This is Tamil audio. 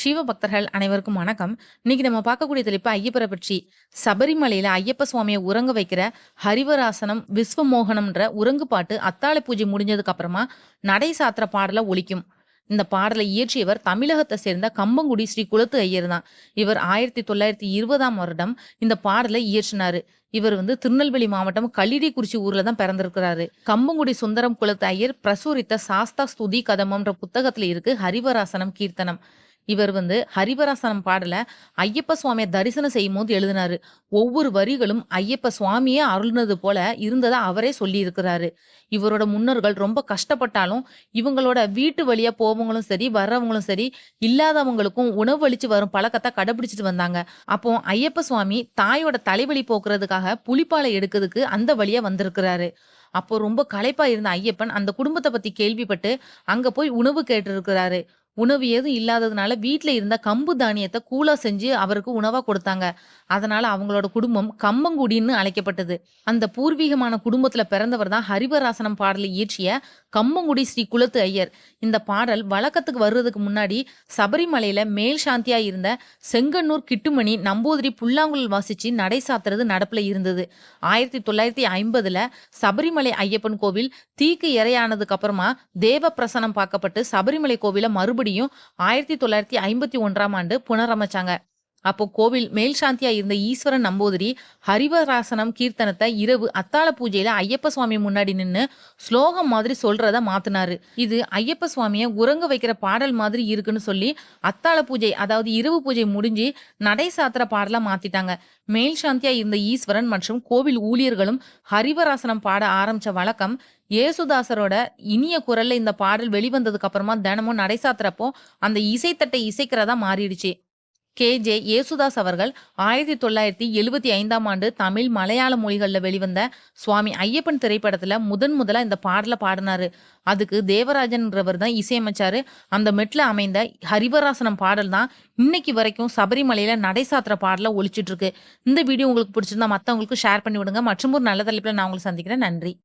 சிவ பக்தர்கள் அனைவருக்கும் வணக்கம். இன்னைக்கு நம்ம பார்க்கக்கூடிய தலைப்பு ஐயப்பரை பற்றி. சபரிமலையில ஐயப்ப சுவாமியை உறங்க வைக்கிற ஹரிவராசனம் விஸ்வமோகனம்ன்ற உறங்கு பாட்டு அத்தாளை பூஜை முடிஞ்சதுக்கு அப்புறமா நடை சாத்திர பாடல ஒழிக்கும் இந்த பாடலை இயற்றியவர் தமிழகத்தை சேர்ந்த கம்பங்குடி ஸ்ரீ குலத்து ஐயர் தான். இவர் ஆயிரத்தி தொள்ளாயிரத்தி இருபதாம் வருடம் இந்த பாடலை இயற்றினாரு. இவர் வந்து திருநெல்வேலி மாவட்டம் கல்லிடிக்குறிச்சி ஊர்ல தான் பிறந்திருக்கிறாரு. கம்பங்குடி சுந்தரம் குலத்து ஐயர் பிரசுரித்த சாஸ்தா ஸ்துதி கதமம்ன்ற புத்தகத்துல இருக்கு ஹரிவராசனம் கீர்த்தனம். இவர் வந்து ஹரிவராசனம் பாடல ஐயப்ப சுவாமியை தரிசனம் செய்யும் போது எழுதினாரு. ஒவ்வொரு வரிகளும் ஐயப்ப சுவாமியே அருள்னது போல இருந்ததா அவரே சொல்லி இருக்கிறாரு இவரோட முன்னோர்கள் ரொம்ப கஷ்டப்பட்டாலும் இவங்களோட வீட்டு வழியா போவங்களும் சரி வர்றவங்களும் சரி இல்லாதவங்களுக்கும் உணவு அளிச்சு வரும் பழக்கத்தை கடைபிடிச்சிட்டு வந்தாங்க. அப்போ ஐயப்ப சுவாமி தாயோட தலைவலி போக்குறதுக்காக புலிப்பாலை எடுக்கிறதுக்கு அந்த வழியா வந்திருக்கிறாரு. அப்போ ரொம்ப களைப்பா இருந்த ஐயப்பன் அந்த குடும்பத்தை பத்தி கேள்விப்பட்டு அங்க போய் உணவு கேட்டு இருக்கிறாரு உணவு எதுவும் இல்லாததுனால வீட்டில் இருந்த கம்பு தானியத்தை கூலா செஞ்சு அவருக்கு உணவா கொடுத்தாங்க. அதனால அவங்களோட குடும்பம் கம்பங்குடின்னு அழைக்கப்பட்டது. அந்த பூர்வீகமான குடும்பத்துல பிறந்தவர் தான் ஹரிவராசனம் பாடலை இயற்றிய கம்பங்குடி ஸ்ரீ குலத்து ஐயர். இந்த பாடல் வழக்கத்துக்கு வர்றதுக்கு முன்னாடி சபரிமலையில மேல் சாந்தியா இருந்த செங்கன்னூர் கிட்டுமணி நம்பூதிரி புல்லாங்குழல் வாசிச்சு நடை சாத்துறது நடப்புல இருந்தது. ஆயிரத்தி தொள்ளாயிரத்தி ஐம்பதுல சபரிமலை ஐயப்பன் கோவில் தீக்கு இரையானதுக்கு அப்புறமா தேவ பிரசனம் பார்க்கப்பட்டு சபரிமலை கோவில மறுபடியும் ஆயிரத்தி தொள்ளாயிரத்தி ஐம்பத்தி ஒன்றாம் ஆண்டு புனரமைச்சாங்க. அப்போ கோவில் மேல் சாந்தியா இருந்த ஈஸ்வரன் நம்பூதிரி ஹரிவராசனம் கீர்த்தனத்தை இரவு அத்தாள பூஜையில ஐயப்ப சுவாமி முன்னாடி நின்று ஸ்லோகம் மாதிரி சொல்றத மாத்தினாரு. இது ஐயப்ப சுவாமியை உறங்க வைக்கிற பாடல் மாதிரி இருக்குன்னு சொல்லி அத்தாள பூஜை அதாவது இரவு பூஜை முடிஞ்சு நடை சாத்திர பாடலா மாத்திட்டாங்க. மேல் சாந்தியா இருந்த ஈஸ்வரன் மற்றும் கோவில் ஊழியர்களும் ஹரிவராசனம் பாட ஆரம்பிச்ச வழக்கம் ஏசுதாசரோட இனிய குரல்ல இந்த பாடல் வெளிவந்ததுக்கு அப்புறமா தினமும் நடை சாத்துறப்போ அந்த இசைத்தட்டை இசைக்கிறதா மாறிடுச்சு. கே. ஜே. யேசுதாஸ் அவர்கள் ஆயிரத்தி தொள்ளாயிரத்தி எழுபத்தி ஐந்தாம் ஆண்டு தமிழ் மலையாள மொழிகளில் வெளிவந்த சுவாமி ஐயப்பன் திரைப்படத்தில் முதன் முதலாக இந்த பாடலை பாடினாரு. அதுக்கு தேவராஜன்ன்றவர் தான் இசையமைச்சாரு. அந்த மெட்ல அமைந்த ஹரிவராசனம் பாடல் தான் இன்னைக்கு வரைக்கும் சபரிமலையில நடை சாத்திர பாடல ஒழிச்சிட்டு இருக்கு இந்த வீடியோ உங்களுக்கு பிடிச்சிருந்தா மற்றவங்களுக்கு ஷேர் பண்ணி விடுங்க. மற்றும் ஒரு நல்ல தலைப்பில் நான் உங்களுக்கு சந்திக்கிறேன். நன்றி.